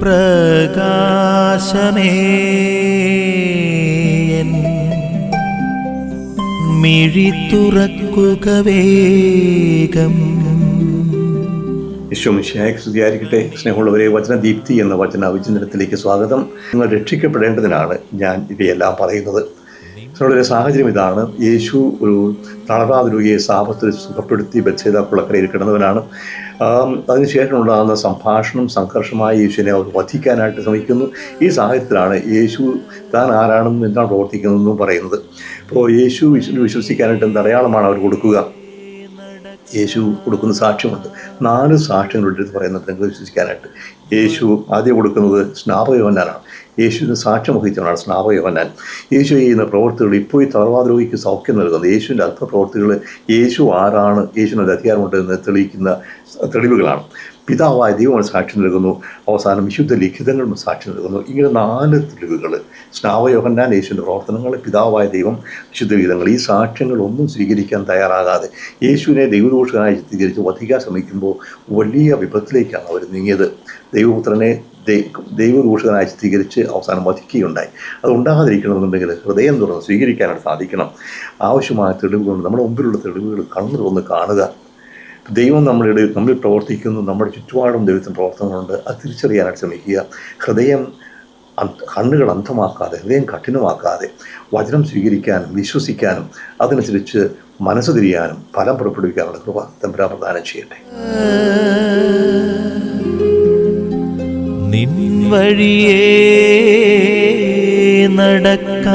പ്രകാശമേ. മിഴി തുറക്കുക വേഗം. വിശ്വമിശിയായ സ്തുതിയായിരിക്കട്ടെ. സ്നേഹമുള്ളവരെ വചനദീപ്തി എന്ന വചന വിചിന്തനത്തിലേക്ക് സ്വാഗതം. നിങ്ങൾ രക്ഷിക്കപ്പെടേണ്ടതിനാണ് ഞാൻ ഇവയെല്ലാം പറയുന്നത്. നമ്മുടെ സാഹചര്യം ഇതാണ്. യേശു ഒരു തളരാതെ രോഗിയെ സാപത്തിൽ സുഖപ്പെടുത്തി ബച്ഛേത കുളക്കരയിൽ കിടന്നവനാണ്. അതിനുശേഷം ഉണ്ടാകുന്ന സംഭാഷണം സംഘർഷമായി യേശുവിനെ അവർ വധിക്കാനായിട്ട് ശ്രമിക്കുന്നു. ഈ സാഹചര്യത്തിലാണ് യേശു താൻ ആരാണെന്നും എന്താണ് പ്രവർത്തിക്കുന്നതെന്നും പറയുന്നത്. അപ്പോൾ യേശു വിശ്വ- വിശ്വസിക്കാനായിട്ട് എന്ത് അടയാളമാണ് അവർ കൊടുക്കുക? യേശു കൊടുക്കുന്ന സാക്ഷ്യമുണ്ട്. നാല് സാക്ഷ്യങ്ങളുടെ അടുത്ത് പറയുന്നത് നിങ്ങൾ വിശ്വസിക്കാനായിട്ട്. യേശു ആദ്യം കൊടുക്കുന്നത് സ്നാപയോഹനാനാണ് യേശുവിന് സാക്ഷ്യം വഹിച്ചവനാണ് സ്നാപയോഹനാൻ യേശു ചെയ്യുന്ന പ്രവർത്തികൾ ഇപ്പോൾ ഈ തളർവാദ രോഗിക്ക് സൗഖ്യം നൽകുന്നത് യേശുവിന്റെ അർത്ഥ പ്രവർത്തികൾ യേശു ആരാണ്? യേശുവിന് അധികാരമുണ്ട് എന്ന് തെളിയിക്കുന്ന തെളിവുകളാണ്. പിതാവായ ദൈവം സാക്ഷി നൽകുന്നു. അവസാനം വിശുദ്ധ ലിഖിതങ്ങളും സാക്ഷി നൽകുന്നു. ഇങ്ങനെ നാല് തെളിവുകൾ. സ്നാവയോഹന്നാൻ യേശുവിന്റെ പ്രവർത്തനങ്ങൾ പിതാവായ ദൈവം വിശുദ്ധ ലിഖിതങ്ങൾ. ഈ സാക്ഷ്യങ്ങളൊന്നും സ്വീകരിക്കാൻ തയ്യാറാകാതെ യേശുവിനെ ദൈവദോഷകനായി ചിത്രീകരിച്ച് വധിക്കാൻ ശ്രമിക്കുമ്പോൾ വലിയ വിപത്തിലേക്കാണ് അവർ നീങ്ങിയത്. ദൈവപുത്രനെ ദൈവദൂഷകനായി ചിത്രീകരിച്ച് അവസാനം വധിക്കുകയുണ്ടായി. അത് ഉണ്ടാകാതിരിക്കണമെന്നുണ്ടെങ്കിൽ ഹൃദയം തുറന്ന് സ്വീകരിക്കാനായിട്ട് സാധിക്കണം. ആവശ്യമായ തെളിവുകൾ നമ്മുടെ മുമ്പിലുള്ള തെളിവുകൾ കണ്ണു തുറന്ന് കാണുക. ദൈവം നമ്മളുടെ നമ്മളിൽ പ്രവർത്തിക്കുന്നു. നമ്മുടെ ചുറ്റുപാടും ദൈവത്തിന് പ്രവർത്തനങ്ങളുണ്ട്. അത് തിരിച്ചറിയാനായിട്ട് ശ്രമിക്കുക. ഹൃദയം കണ്ണുകൾ അന്ധമാക്കാതെ ഹൃദയം കഠിനമാക്കാതെ വചനം സ്വീകരിക്കാനും വിശ്വസിക്കാനും അതനുസരിച്ച് മനസ്സ് തിരിയാനും ഫലം പുറപ്പെടുവിക്കാനുള്ള കൃപ തമ്പുരാ പ്രദാനം ചെയ്യട്ടെ. വഴിയേ നടക്ക